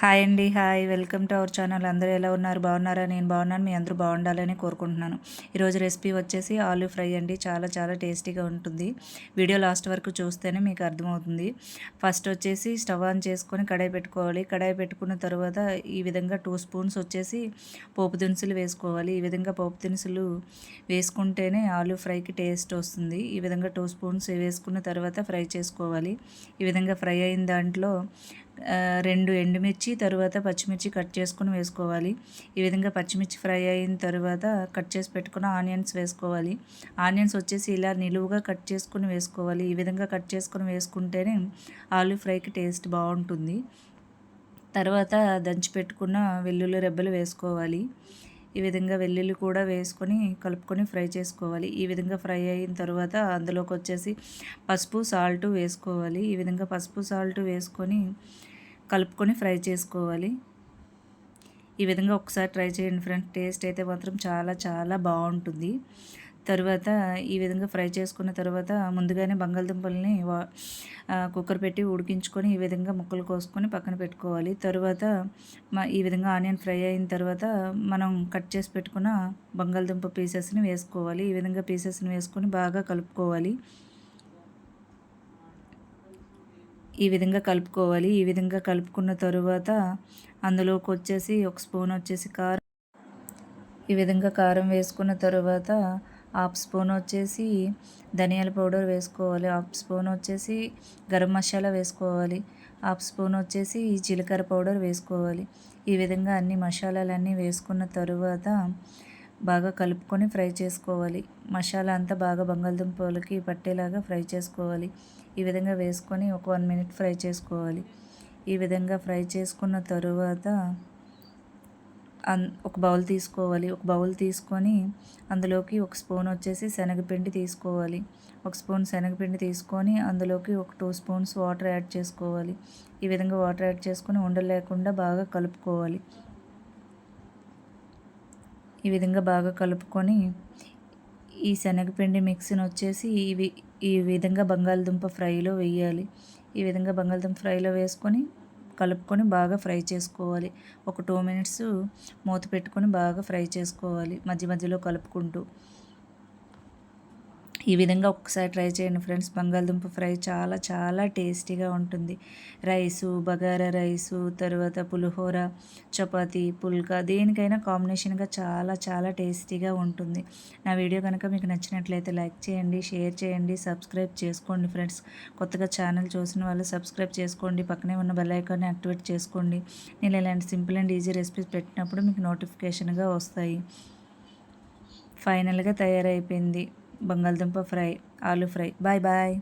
Hi అండి hi. Welcome to our channel. అందరూ ఎలా ఉన్నారు? బాగున్నారా? నేను బాగున్నాను. మీ అందరూ బాగుండాలని కోరుకుంటున్నాను. ఈరోజు రెసిపీ వచ్చేసి ఆలూ ఫ్రై అండి. చాలా చాలా టేస్టీగా ఉంటుంది. వీడియో లాస్ట్ వరకు చూస్తేనే మీకు అర్థమవుతుంది. ఫస్ట్ వచ్చేసి స్టవ్ ఆన్ చేసుకొని కడాయి పెట్టుకోవాలి. కడాయి పెట్టుకున్న తర్వాత ఈ విధంగా టూ స్పూన్స్ వచ్చేసి పోపు దినుసులు వేసుకోవాలి. ఈ విధంగా పోపు దినుసులు వేసుకుంటేనే ఆలూ ఫ్రైకి టేస్ట్ వస్తుంది. ఈ విధంగా టూ స్పూన్స్ వేసుకున్న తర్వాత ఫ్రై చేసుకోవాలి. ఈ విధంగా ఫ్రై అయిన దాంట్లో రెండు ఎండుమిర్చి తర్వాత పచ్చిమిర్చి కట్ చేసుకుని వేసుకోవాలి. ఈ విధంగా పచ్చిమిర్చి ఫ్రై అయిన తర్వాత కట్ చేసి పెట్టుకున్న ఆనియన్స్ వేసుకోవాలి. ఆనియన్స్ వచ్చేసి ఇలా నిలువుగా కట్ చేసుకుని వేసుకోవాలి. ఈ విధంగా కట్ చేసుకుని వేసుకుంటేనే ఆలూ ఫ్రైకి టేస్ట్ బాగుంటుంది. తర్వాత దంచి పెట్టుకున్న వెల్లుల్లి రెబ్బలు వేసుకోవాలి. ఈ విధంగా వెల్లుల్లి కూడా వేసుకొని కలుపుకొని ఫ్రై చేసుకోవాలి. ఈ విధంగా ఫ్రై అయిన తర్వాత అందులోకి వచ్చేసి పసుపు సాల్ట్ వేసుకోవాలి. ఈ విధంగా పసుపు సాల్ట్ వేసుకొని కలుపుకొని ఫ్రై చేసుకోవాలి. ఈ విధంగా ఒకసారి ట్రై చేయండి ఫ్రెండ్స్. టేస్ట్ అయితే మాత్రం చాలా చాలా బాగుంటుంది. తర్వాత ఈ విధంగా ఫ్రై చేసుకున్న తర్వాత ముందుగానే బంగాళదుంపల్ని కుక్కర్ పెట్టి ఉడికించుకొని ఈ విధంగా ముక్కలు కోసుకొని పక్కన పెట్టుకోవాలి. తర్వాత ఈ విధంగా ఆనియన్ ఫ్రై అయిన తర్వాత మనం కట్ చేసి పెట్టుకున్న బంగాళదుంప పీసెస్ని వేసుకోవాలి. ఈ విధంగా పీసెస్ని వేసుకొని బాగా కలుపుకోవాలి. ఈ విధంగా కలుపుకోవాలి. ఈ విధంగా కలుపుకున్న తరువాత అందులోకి వచ్చేసి ఒక స్పూన్ వచ్చేసి కారం. ఈ విధంగా కారం వేసుకున్న తర్వాత హాఫ్ స్పూన్ వచ్చేసి ధనియాల పౌడర్ వేసుకోవాలి. హాఫ్ స్పూన్ వచ్చేసి గరం మసాలా వేసుకోవాలి. హాఫ్ స్పూన్ వచ్చేసి జీలకర్ర పౌడర్ వేసుకోవాలి. ఈ విధంగా అన్ని మసాలాలన్నీ వేసుకున్న తరువాత బాగా కలుపుకొని ఫ్రై చేసుకోవాలి. మసాలా అంతా బాగా బంగాళదుంపలకి పట్టేలాగా ఫ్రై చేసుకోవాలి. ఈ విధంగా వేసుకొని ఒక వన్ మినిట్ ఫ్రై చేసుకోవాలి. ఈ విధంగా ఫ్రై చేసుకున్న తరువాత ఒక బౌల్ తీసుకోవాలి. ఒక బౌల్ తీసుకొని అందులోకి ఒక స్పూన్ వచ్చేసి శనగపిండి తీసుకోవాలి. ఒక స్పూన్ శనగపిండి తీసుకొని అందులోకి ఒక టూ స్పూన్స్ వాటర్ యాడ్ చేసుకోవాలి. ఈ విధంగా వాటర్ యాడ్ చేసుకొని ఉండలేకుండా బాగా కలుపుకోవాలి. ఈ విధంగా బాగా కలుపుకొని ఈ శనగపిండి మిక్సీని వచ్చేసి ఇవి ఈ విధంగా బంగాళదుంప ఫ్రైలో వేయాలి. ఈ విధంగా బంగాళదుంప ఫ్రైలో వేసుకొని కలుపుకొని బాగా ఫ్రై చేసుకోవాలి. ఒక టూ మినిట్స్ మూత పెట్టుకొని బాగా ఫ్రై చేసుకోవాలి. మధ్య మధ్యలో కలుపుకుంటూ. ఈ విధంగా ఒక్కసారి ట్రై చేయండి ఫ్రెండ్స్. బంగాళదుంప ఫ్రై చాలా చాలా టేస్టీగా ఉంటుంది. రైసు బగారా రైసు తర్వాత పులిహోర చపాతి పుల్కా దేనికైనా కాంబినేషన్గా చాలా చాలా టేస్టీగా ఉంటుంది. నా వీడియో కనుక మీకు నచ్చినట్లయితే లైక్ చేయండి షేర్ చేయండి సబ్స్క్రైబ్ చేసుకోండి ఫ్రెండ్స్. కొత్తగా ఛానల్ చూసిన వాళ్ళు సబ్స్క్రైబ్ చేసుకోండి. పక్కనే ఉన్న బెల్ ఐకాన్ని యాక్టివేట్ చేసుకోండి. నేను ఇలాంటి సింపుల్ అండ్ ఈజీ రెసిపీస్ పెట్టినప్పుడు మీకు నోటిఫికేషన్గా వస్తాయి. ఫైనల్గా తయారైపోయింది. బంగాళదుంప ఫ్రై ఆలు ఫ్రై. Bye bye.